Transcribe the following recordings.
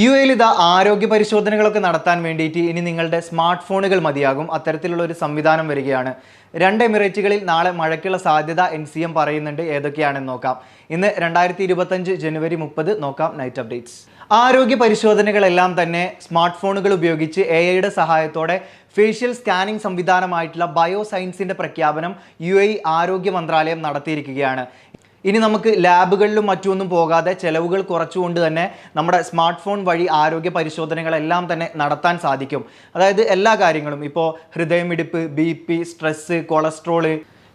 U എയിൽ ഇതാ ആരോഗ്യ പരിശോധനകളൊക്കെ നടത്താൻ വേണ്ടിയിട്ട് ഇനി നിങ്ങളുടെ സ്മാർട്ട് ഫോണുകൾ മതിയാകും. അത്തരത്തിലുള്ള ഒരു സംവിധാനം വരികയാണ്. രണ്ട് എമിറേറ്റുകളിൽ നാളെ മഴയ്ക്കുള്ള സാധ്യത എൻ സി എം പറയുന്നുണ്ട്. ഏതൊക്കെയാണെന്ന് നോക്കാം. ഇന്ന് രണ്ടായിരത്തി ഇരുപത്തഞ്ച് ജനുവരി മുപ്പത് നോക്കാം നൈറ്റ് അപ്ഡേറ്റ്സ്. ആരോഗ്യ പരിശോധനകളെല്ലാം തന്നെ സ്മാർട്ട് ഫോണുകൾ ഉപയോഗിച്ച് എ ഐയുടെ സഹായത്തോടെ ഫേഷ്യൽ സ്കാനിംഗ് സംവിധാനമായിട്ടുള്ള ബയോസയൻസിന്റെ പ്രഖ്യാപനം യു ആരോഗ്യ മന്ത്രാലയം നടത്തിയിരിക്കുകയാണ്. ഇനി നമുക്ക് ലാബുകളിലും മറ്റുമൊന്നും പോകാതെ ചെലവുകൾ കുറച്ചുകൊണ്ട് തന്നെ നമ്മുടെ സ്മാർട്ട് ഫോൺ വഴി ആരോഗ്യ പരിശോധനകളെല്ലാം തന്നെ നടത്താൻ സാധിക്കും. അതായത് എല്ലാ കാര്യങ്ങളും. ഇപ്പോൾ ഹൃദയമിടിപ്പ് B P stress cholesterol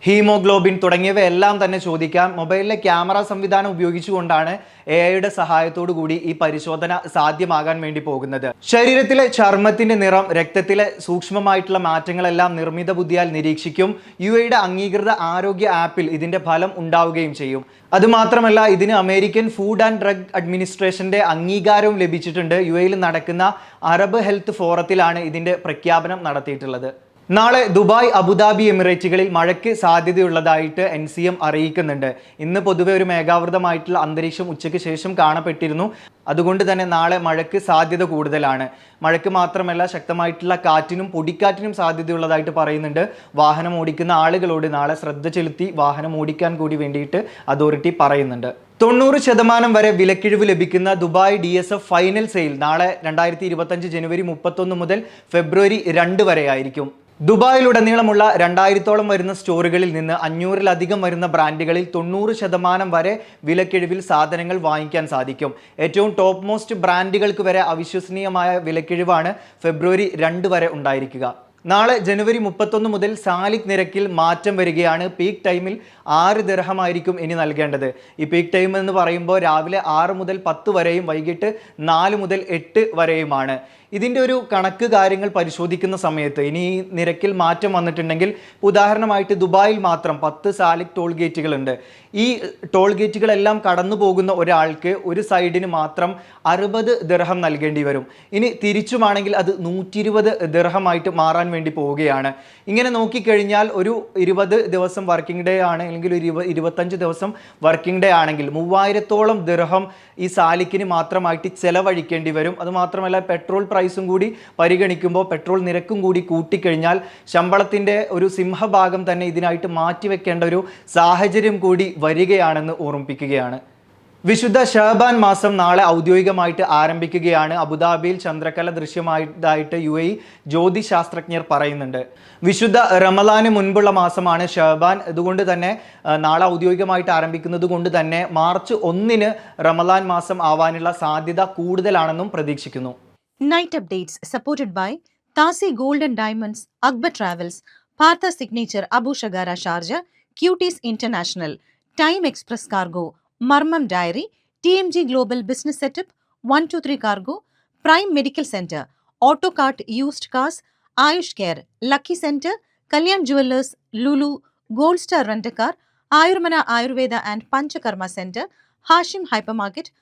haemoglobin തുടങ്ങിയവയെല്ലാം തന്നെ ചോദിക്കാം. മൊബൈലിലെ ക്യാമറ സംവിധാനം ഉപയോഗിച്ചുകൊണ്ടാണ് എ ഐയുടെ സഹായത്തോടു കൂടി ഈ പരിശോധന സാധ്യമാകാൻ വേണ്ടി പോകുന്നത്. ശരീരത്തിലെ ചർമ്മത്തിന്റെ നിറം രക്തത്തിലെ സൂക്ഷ്മമായിട്ടുള്ള മാറ്റങ്ങളെല്ലാം നിർമ്മിത ബുദ്ധിയാൽ നിരീക്ഷിക്കും. യു എയുടെ അംഗീകൃത ആരോഗ്യ ആപ്പിൽ ഇതിന്റെ ഫലം ഉണ്ടാവുകയും ചെയ്യും. അതുമാത്രമല്ല ഇതിന് അമേരിക്കൻ ഫുഡ് ആൻഡ് ഡ്രഗ് അഡ്മിനിസ്ട്രേഷന്റെ അംഗീകാരവും ലഭിച്ചിട്ടുണ്ട്. യു എയിൽ നടക്കുന്ന അറബ് ഹെൽത്ത് ഫോറത്തിലാണ് ഇതിന്റെ പ്രഖ്യാപനം നടത്തിയിട്ടുള്ളത്. നാളെ ദുബായ് അബുദാബി എമിറേറ്റുകളിൽ മഴയ്ക്ക് സാധ്യതയുള്ളതായിട്ട് എൻ സി എം അറിയിക്കുന്നുണ്ട്. ഇന്ന് പൊതുവെ ഒരു മേഘാവൃതമായിട്ടുള്ള അന്തരീക്ഷം ഉച്ചയ്ക്ക് ശേഷം കാണപ്പെട്ടിരുന്നു. അതുകൊണ്ട് തന്നെ നാളെ മഴയ്ക്ക് സാധ്യത കൂടുതലാണ്. മഴയ്ക്ക് മാത്രമല്ല ശക്തമായിട്ടുള്ള കാറ്റിനും പൊടിക്കാറ്റിനും സാധ്യതയുള്ളതായിട്ട് പറയുന്നുണ്ട്. വാഹനം ഓടിക്കുന്ന ആളുകളോട് നാളെ ശ്രദ്ധ ചെലുത്തി വാഹനം ഓടിക്കാൻ കൂടി വേണ്ടിയിട്ട് അതോറിറ്റി പറയുന്നുണ്ട്. തൊണ്ണൂറ് ശതമാനം വരെ വിലക്കിഴിവ് ലഭിക്കുന്ന Dubai D S F final sale നാളെ രണ്ടായിരത്തി ജനുവരി മുപ്പത്തൊന്ന് മുതൽ ഫെബ്രുവരി രണ്ട് വരെ ആയിരിക്കും ദുബായിലുടനീളമുള്ള രണ്ടായിരത്തോളം വരുന്ന സ്റ്റോറുകളിൽ നിന്ന് അഞ്ഞൂറിലധികം വരുന്ന ബ്രാൻഡുകളിൽ തൊണ്ണൂറ് ശതമാനം വരെ വിലക്കിഴിവിൽ സാധനങ്ങൾ വാങ്ങിക്കാൻ സാധിക്കും. ഏറ്റവും ടോപ്പ് മോസ്റ്റ് ബ്രാൻഡുകൾക്ക് വരെ അവിശ്വസനീയമായ വിലക്കിഴിവാണ് ഫെബ്രുവരി രണ്ട് വരെ ഉണ്ടായിരിക്കുക. നാളെ ജനുവരി മുപ്പത്തൊന്ന് മുതൽ സാലിക് നിരക്കിൽ മാറ്റം വരികയാണ്. പീക്ക് ടൈമിൽ ആറ് ദിർഹമായിരിക്കും ഇനി നൽകേണ്ടത്. ഈ പീക്ക് ടൈം എന്ന് പറയുമ്പോൾ രാവിലെ ആറ് മുതൽ പത്ത് വരെയും വൈകിട്ട് നാല് മുതൽ എട്ട് വരെയുമാണ്. ഇതിന്റെ ഒരു കണക്ക് കാര്യങ്ങൾ പരിശോധിക്കുന്ന സമയത്ത് ഇനി ഈ നിരക്കിൽ മാറ്റം വന്നിട്ടുണ്ടെങ്കിൽ ഉദാഹരണമായിട്ട് ദുബായിൽ മാത്രം പത്ത് സാലിക് ടോൾ ഗേറ്റുകളുണ്ട്. ഈ ടോൾ ഗേറ്റുകളെല്ലാം കടന്നു പോകുന്ന ഒരാൾക്ക് ഒരു സൈഡിന് മാത്രം അറുപത് ദിർഹം നൽകേണ്ടി വരും. ഇനി തിരിച്ചുമാണെങ്കിൽ അത് നൂറ്റി ഇരുപത് ദിർഹമായിട്ട് മാറാൻ വേണ്ടി പോവുകയാണ്. ഇങ്ങനെ നോക്കിക്കഴിഞ്ഞാൽ ഒരു ഇരുപത് ദിവസം വർക്കിംഗ് ഡേ ആണ് അല്ലെങ്കിൽ ഒരു ഇരുപ ഇരുപത്തഞ്ച് ദിവസം വർക്കിംഗ് ഡേ ആണെങ്കിൽ മൂവായിരത്തോളം ദിർഹം ഈ സാലിക്കിന് മാത്രമായിട്ട് ചെലവഴിക്കേണ്ടി വരും. അതുമാത്രമല്ല പെട്രോൾ പ്രൈസും കൂടി പരിഗണിക്കുമ്പോൾ പെട്രോൾ നിരക്കും കൂടി കൂട്ടിക്കഴിഞ്ഞാൽ ശമ്പളത്തിന്റെ ഒരു സിംഹഭാഗം തന്നെ ഇതിനായിട്ട് മാറ്റിവെക്കേണ്ട ഒരു സാഹചര്യം കൂടി വരികയാണെന്ന് ഓർമ്മിപ്പിക്കുകയാണ്. വിശുദ്ധ ഷഹബാൻ മാസം നാളെ ഔദ്യോഗികമായിട്ട് ആരംഭിക്കുകയാണ്. അബുദാബിയിൽ ചന്ദ്രക്കല ദൃശ്യമായതായിട്ട് യു എ ജ്യോതിശാസ്ത്രജ്ഞർ പറയുന്നുണ്ട്. വിശുദ്ധ റമലാന് മുൻപുള്ള മാസമാണ് ഷഹബാൻ അതുകൊണ്ട് തന്നെ നാളെ ഔദ്യോഗികമായിട്ട് ആരംഭിക്കുന്നത് കൊണ്ട് തന്നെ മാർച്ച് ഒന്നിന് റമലാൻ മാസം ആവാനുള്ള സാധ്യത കൂടുതലാണെന്നും പ്രതീക്ഷിക്കുന്നു. Night Night താസി gold and diamonds Akbar travels Partha signature Abu Shagara Sharjah cuties Shagara time express cargo Marmam dairy T M G global business setup one two three cargo prime medical centre auto cart used cars Ayush care lucky centre Kalyan jewellers Lulu gold star rent a car Ayurmana Ayurveda and Panchakarma centre Hashim hypermarket